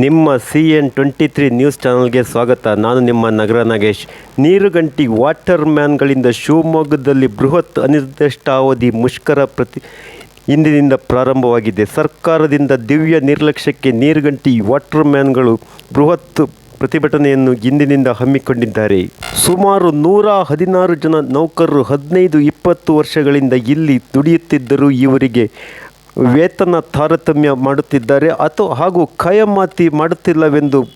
ನಿಮ್ಮ C N twenty three news ಚಾನಲ್ಗೆ ಸ್ವಾಗತ. ನಾನು ನಿಮ್ಮ ನಗರ ನಾಗೇಶ್. ನೀರುಗಂಟಿ ವಾಟರ್ ಮ್ಯಾನ್ಗಳಿಂದ ಶಿವಮೊಗ್ಗದಲ್ಲಿ ಬೃಹತ್ ಅನಿರ್ದಿಷ್ಟಾವಧಿ ಮುಷ್ಕರ ಪ್ರತಿ ಇಂದಿನಿಂದ ಪ್ರಾರಂಭವಾಗಿದೆ. ಸರ್ಕಾರದಿಂದ ದಿವ್ಯ ನಿರ್ಲಕ್ಷ್ಯಕ್ಕೆ ನೀರುಗಂಟಿ ವಾಟರ್ ಮ್ಯಾನ್ಗಳು ಬೃಹತ್ ಪ್ರತಿಭಟನೆಯನ್ನು ಇಂದಿನಿಂದ ಹಮ್ಮಿಕೊಂಡಿದ್ದಾರೆ. ಸುಮಾರು ನೂರ ಹದಿನಾರು ಜನ ನೌಕರರು ಹದಿನೈದು ಇಪ್ಪತ್ತು ವರ್ಷಗಳಿಂದ ಇಲ್ಲಿ ದುಡಿಯುತ್ತಿದ್ದರೂ ಇವರಿಗೆ ವೇತನ ತಾರತಮ್ಯ ಮಾಡುತ್ತಿದ್ದಾರೆ. ಅಥವಾ ಹಾಗೂ ಖಾಯಮಾತಿ ಮಾಡುತ್ತಿಲ್ಲವೆಂದು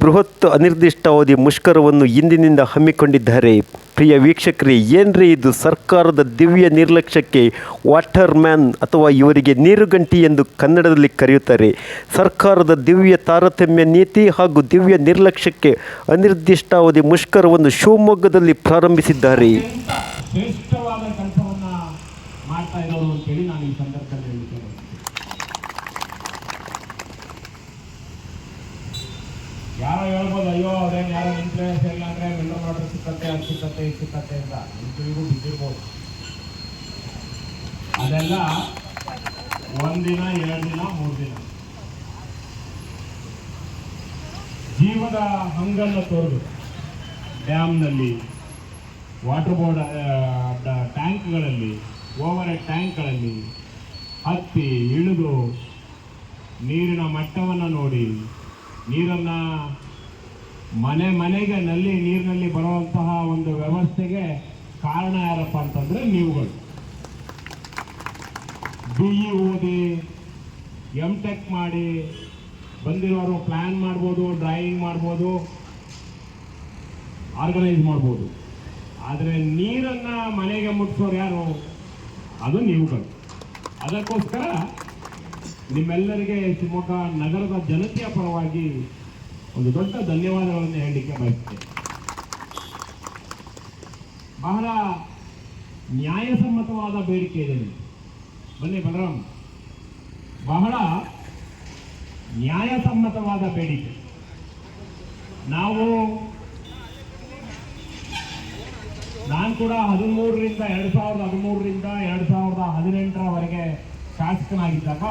ಬೃಹತ್ ಅನಿರ್ದಿಷ್ಟಾವಧಿ ಮುಷ್ಕರವನ್ನು ಇಂದಿನಿಂದ ಹಮ್ಮಿಕೊಂಡಿದ್ದಾರೆ. ಪ್ರಿಯ ವೀಕ್ಷಕರೇ, ಏನ್ರಿ ಇದು ಸರ್ಕಾರದ ದಿವ್ಯ ನಿರ್ಲಕ್ಷ್ಯಕ್ಕೆ ವಾಟರ್ ಮ್ಯಾನ್ ಅಥವಾ ಇವರಿಗೆ ನೀರುಗಂಟಿ ಎಂದು ಕನ್ನಡದಲ್ಲಿ ಕರೆಯುತ್ತಾರೆ. ಸರ್ಕಾರದ ದಿವ್ಯ ತಾರತಮ್ಯ ನೀತಿ ಹಾಗೂ ದಿವ್ಯ ನಿರ್ಲಕ್ಷ್ಯಕ್ಕೆ ಅನಿರ್ದಿಷ್ಟಾವಧಿ ಮುಷ್ಕರವನ್ನು ಶಿವಮೊಗ್ಗದಲ್ಲಿ ಪ್ರಾರಂಭಿಸಿದ್ದಾರೆ. ಅಯ್ಯೋ ಅವ್ರೇನು ಯಾರೋ ಇನ್ಫ್ಲೂಯೆನ್ಸ್ ಇಲ್ಲ ಅಂದರೆ ಮಿನರಲ್ ವಾಟರ್ ಸಿಕ್ಕತ್ತೆ ಅದು ಸಿಕ್ಕತ್ತೆ ಇದು ಸಿಕ್ಕತ್ತೆ ಅಂತ ಇಂಟರ್ವ್ಯೂಗೂ ಬಿದ್ದಿರ್ಬೋದು. ಅದೆಲ್ಲ ಒಂದಿನ ಎರಡು ದಿನ, ಮೂರು ದಿನ. ಜೀವದ ಹಂಗನ್ನು ತೋರಿದ್ರು ಡ್ಯಾಮ್ನಲ್ಲಿ, ವಾಟರ್ ಬೋರ್ಡ್ ಟ್ಯಾಂಕ್ಗಳಲ್ಲಿ, ಓವರ್ ಹೆಡ್ ಟ್ಯಾಂಕ್ಗಳಲ್ಲಿ ಹತ್ತಿ, ಇಳಿದು ನೀರಿನ ಮಟ್ಟವನ್ನು ನೋಡಿ, ನೀರನ್ನು ಮನೆ ಮನೆಗೆ ನಲ್ಲಿ ನೀರಿನಲ್ಲಿ ಬರುವಂತಹ ಒಂದು ವ್ಯವಸ್ಥೆಗೆ ಕಾರಣ ಯಾರಪ್ಪ ಅಂತಂದ್ರೆ ನೀವುಗಳು. ಬಿ ಇ ಓದಿ ಎಂ ಟೆಕ್ ಮಾಡಿ, ಬಂದಿರೋರು ಪ್ಲ್ಯಾನ್ ಮಾಡ್ಬೋದು ಡ್ರಾಯಿಂಗ್ ಮಾಡ್ಬೋದು ಆರ್ಗನೈಸ್ ಮಾಡ್ಬೋದು. ಆದರೆ ನೀರನ್ನ ಮನೆಗೆ ಮುಟ್ಟಿಸೋರು ಯಾರು? ಅದು ನೀವುಗಳು. ಅದಕ್ಕೋಸ್ಕರ ನಿಮ್ಮೆಲ್ಲರಿಗೆ ಶಿವಮೊಗ್ಗ ನಗರದ ಜನತೆಯ ಪರವಾಗಿ ಒಂದು ದೊಡ್ಡ ಧನ್ಯವಾದಗಳನ್ನು ಹೇಳಲಿಕ್ಕೆ ಬಯಸ್ತೇನೆ. ಬಹಳ ನ್ಯಾಯಸಮ್ಮತವಾದ ಬೇಡಿಕೆ ಇದೆ. ಬನ್ನಿ ಬಲರಾಮ್. ಬಹಳ ನ್ಯಾಯಸಮ್ಮತವಾದ ಬೇಡಿಕೆ. ನಾವು ನಾನು ಕೂಡ ಹದಿಮೂರರಿಂದ ಎರಡು ಸಾವಿರದ ಹದಿಮೂರರಿಂದ ಎರಡು ಸಾವಿರದ ಹದಿನೆಂಟರವರೆಗೆ ಶಾಸಕನಾಗಿದ್ದಾಗ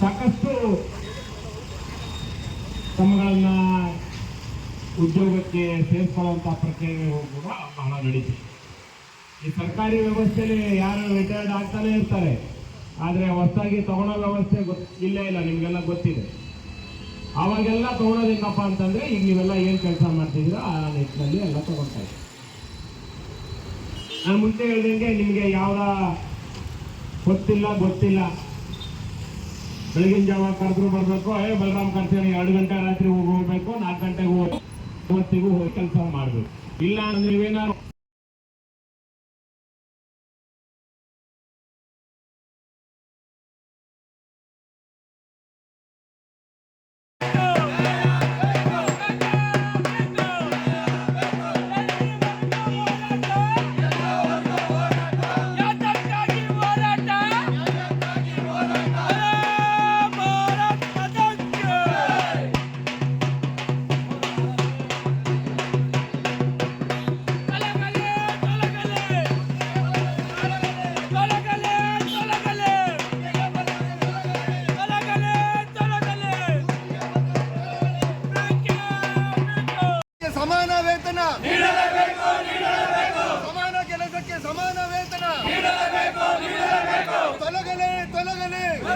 ಸಾಕಷ್ಟು ತಮ್ಮಗಳನ್ನ ಉದ್ಯೋಗಕ್ಕೆ ಸೇರಿಸ್ಕೊಳ್ಳುವಂಥ ಪ್ರಕ್ರಿಯೆಗಳು ಕೂಡ ಬಹಳ ನಡೀತು ಈ ಸರ್ಕಾರಿ ವ್ಯವಸ್ಥೆಯಲ್ಲಿ ಯಾರು ರಿಟೈರ್ಡ್ ಆಗ್ತಾನೆ ಇರ್ತಾರೆ. ಆದರೆ ಹೊಸದಾಗಿ ತಗೊಳ್ಳೋ ವ್ಯವಸ್ಥೆ ಗೊತ್, ಇಲ್ಲೇ ಇಲ್ಲ, ನಿಮಗೆಲ್ಲ ಗೊತ್ತಿದೆ. ಅವಾಗೆಲ್ಲ ತಗೊಳೋದೇನಪ್ಪ ಅಂತಂದ್ರೆ, ಈಗ ನೀವೆಲ್ಲ ಏನು ಕೆಲಸ ಮಾಡ್ತಿದ್ದೀರೋ, ಆ ನಿಟ್ಟಿನಲ್ಲಿ ಎಲ್ಲ ತಗೊಳ್ತಾ ಇದ್ದೀವಿ ನಾನು ಮುಂಚೆ ಹೇಳ್ದಂಗೆ ನಿಮಗೆ ಯಾವ ಗೊತ್ತಿಲ್ಲ ಗೊತ್ತಿಲ್ಲ. ಬೆಳಗಿನ ಜಾವ ಕರೆದ್ರು ಬರಬೇಕು? ಏ, ಬಲರಾಮ್ ಕರ್ತೀನಿ ಎರಡು ಗಂಟೆ ರಾತ್ರಿ ಹೋಗಿ ಹೋಗ್ಬೇಕು, ನಾಲ್ಕು ಗಂಟೆಗೆ ಹೋಗಿ ಇವತ್ತಿಗೂ ಹೋಗಿ ಕೆಲಸ ಮಾಡಬೇಕು. ಇಲ್ಲ ಅಂದ್ರೆ ನೀವೇನಾದ್ರು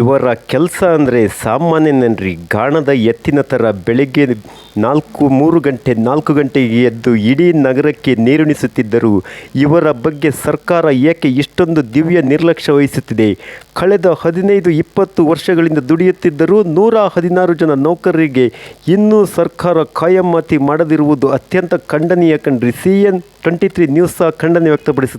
ಇವರ ಕೆಲಸ ಅಂದರೆ ಸಾಮಾನ್ಯನನ್ರಿ. ಗಾಣದ ಎತ್ತಿನ ಥರ ಬೆಳಗ್ಗೆ ನಾಲ್ಕು, ಮೂರು ಗಂಟೆ, ನಾಲ್ಕು ಗಂಟೆಗೆ ಎದ್ದು ಇಡೀ ನಗರಕ್ಕೆ ನೀರುಣಿಸುತ್ತಿದ್ದರು. ಇವರ ಬಗ್ಗೆ ಸರ್ಕಾರ ಏಕೆ ಇಷ್ಟೊಂದು ದಿವ್ಯ ನಿರ್ಲಕ್ಷ್ಯ ವಹಿಸುತ್ತಿದೆ? ಕಳೆದ ಹದಿನೈದು, ಇಪ್ಪತ್ತು ವರ್ಷಗಳಿಂದ ದುಡಿಯುತ್ತಿದ್ದರೂ ನೂರ ಹದಿನಾರು ಜನ ನೌಕರರಿಗೆ ಇನ್ನೂ ಸರ್ಕಾರ ಕಾಯಮಾತಿ ಮಾಡದಿರುವುದು ಅತ್ಯಂತ ಖಂಡನೀಯ ಕಣ್ರಿ. C N twenty three news ಸಹ ಖಂಡನೆ ವ್ಯಕ್ತಪಡಿಸುತ್ತದೆ.